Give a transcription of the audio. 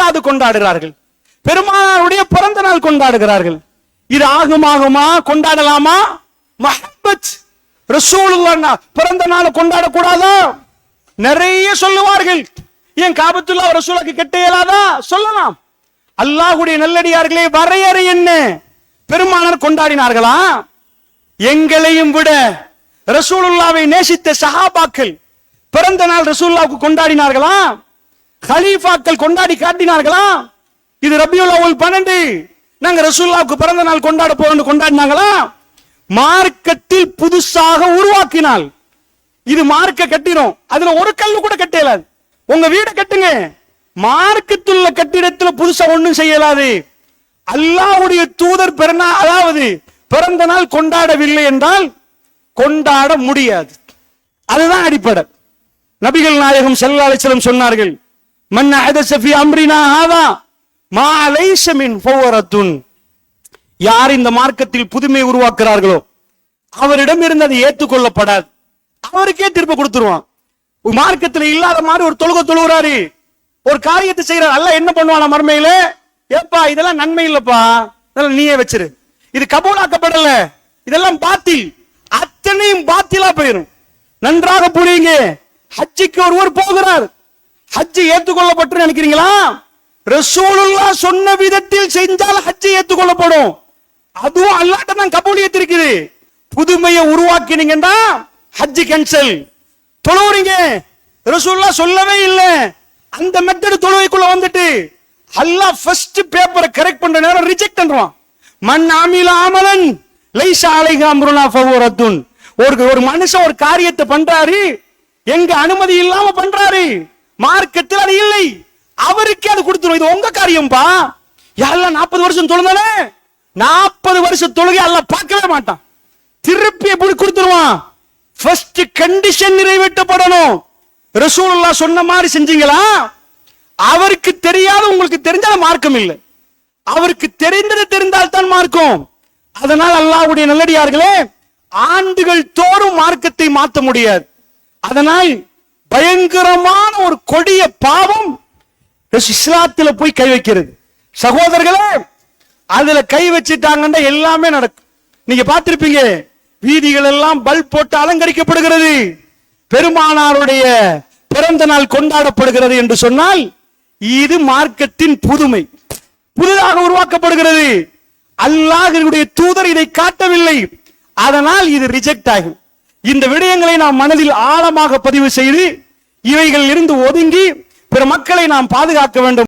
மீளாது கொண்டாடுகிறார்கள். பெருமானாருடைய பிறந்த நாள் கொண்டாடுகிறார்கள். இது ஆகுமாகுமா கொண்டாடலாமா? மஹபத் ரசூலுல்லாஹ் பிறந்த நாளை கொண்டாடக்கூடாதா? நிறைய சொல்லுவார்கள். ஏன் காபத்துல்லா ரசூலுக்கு கெட்ட இயலாதா? சொல்லலாம். அல்லாஹ்வுடைய நல்லடியார்களே வரையறை என்ன? பெருமானார் கொண்டாடினார்களா? எங்களையும் விட ரசூலுல்லாவை நேசித்த சஹாபாக்கள் பிறந்த நாள் ரசூல்லாவுக்கு கொண்டாடினார்களா? ஹலீஃபாக்கள் கொண்டாடி காட்டினார்களா? இது ரபியுல் அவ்வல் பன்னெண்டு. நாங்க ரசூல்லாவுக்கு பிறந்த நாள் கொண்டாட போறோம் கொண்டாடினாங்களா? மார்க்கத்தில் புதுசாக உருவாக்கினால். இது மார்க்க கட்டிடும் அதுல ஒரு கல் கூட கட்ட உங்க வீடை கட்டுங்க. மார்க்கத்துள்ள கட்டிடத்துல புதுசா ஒண்ணும் செய்யலாது. அல்லாவுடைய தூதர் பிறந்தா அதாவது பிறந்த நாள் கொண்டாடவில்லை என்றால் கொண்டாட முடியாது. அதுதான் அடிப்படை. நபிகள் நாயகம் செல்லாலை சொன்னார்கள் மன் அஹதஸ ஃபீ அம்ரினா ஹாதா? மா லைஸ மின் ஃபவரத்துன். யார் இந்த மார்க்கத்தில் புதுமை உருவாக்குறார்களோ அவரிடம் இருந்து அது ஏற்றுக்கொள்ளப்படாது. அவருக்கே திருப்ப கொடுத்துருவான். மார்க்கத்தில் மார்க்கத்துல இல்லாத மாதிரி ஒரு தொழுக தொழுகிறாரு. ஒரு காரியத்தை செய்யறாரு அல்ல என்ன பண்ணுவானா மர்மையில? ஏப்பா இதெல்லாம் நன்மை இல்லப்பா. இதெல்லாம் நீயே வச்சிரு. இது கபூலாக்கப்படல. இதெல்லாம் பாத்தில். அத்தனையும் பாத்திலா போயிரும். நன்றாக புரியுங்க. ஹஜ்ஜிக்கு ஒருவர் போகிறார். ஹஜ்ஜு ஏற்றுக்கொள்ளப்பட்டு நினைக்கிறீங்களா? ரசூலுல்லா சொன்ன விதத்தில் செஞ்சால் ஹஜ்ஜு ஏற்றுக்கொள்ளப்படும். அதுவும் அல்லாட்ட தான் கபூலியத் இருக்குது புதுமையை உருவாக்கினீங்கன்னா ஹஜ்ஜு கேன்சல் தொழுவுறீங்க. ரசூல்லா சொல்லவே இல்லை. அந்த மெத்தடு தொழுவைக்குள்ள வந்துட்டு அல்லாஹ் ஃபர்ஸ்ட் பேப்பரை கரெக்ட் பண்ற நேரம் ரிஜெக்ட் பண்றான். மண் ஆமில ஆமலன் லைசா அலைஹி அம்ருனா ஃபவரத்துன் ஒரு ஒரு மனுஷன் ஒரு காரியத்தை பண்றாரு எங்க அனுமதி இல்லாம பண்றாரு. மார்க்கத்தில் அது இல்லை. அவருக்கே அது கொடுத்துரும். இது உங்க காரியம்பா. யாரெல்லாம் நாற்பது வருஷம் தொழுந்தானே? நாற்பது வருஷம் தொழுகை எல்லாம் பார்க்கவே மாட்டான். திருப்பி எப்படி கொடுத்துருவான்? First condition நிறைவேற்றப்படணும். ரசூலுல்லா சொன்ன மாதிரி செஞ்சீங்களா? அவருக்கு தெரியாத உங்களுக்கு தெரிஞ்சால் மார்க்கம் இல்லை. அவருக்கு தெரிந்தது தெரிந்தால் தான் மார்க்கம். அதனால் அல்லாவுடைய நல்லடியார்களே ஆண்டுகள் தோறும் மார்க்கத்தை மாற்ற முடியாது. அதனால் பயங்கரமான ஒரு கொடிய பாவம் இஸ்லாத்துல போய் கை வைக்கிறது. சகோதரர்களே அதுல கை வச்சுட்டாங்கன்னா எல்லாமே நடக்கும். நீங்க பார்த்திருப்பீங்க வீதிகள் எல்லாம் பல்ப் போட்டு அலங்கரிக்கப்படுகிறது. பெருமானாருடைய பிறந்த நாள் கொண்டாடப்படுகிறது என்று சொன்னால் இது மார்க்கத்தின் புதுமை. புதிதாக உருவாக்கப்படுகிறது. அல்லாஹ்வுடைய தூதர் இதை காட்டவில்லை. அதனால் இது ரிஜெக்ட் ஆகும். இந்த விடயங்களை நாம் மனதில் ஆழமாக பதிவு செய்து இவைகள் இருந்து ஒதுங்கி பிற மக்களை நாம் பாதுகாக்க வேண்டும்.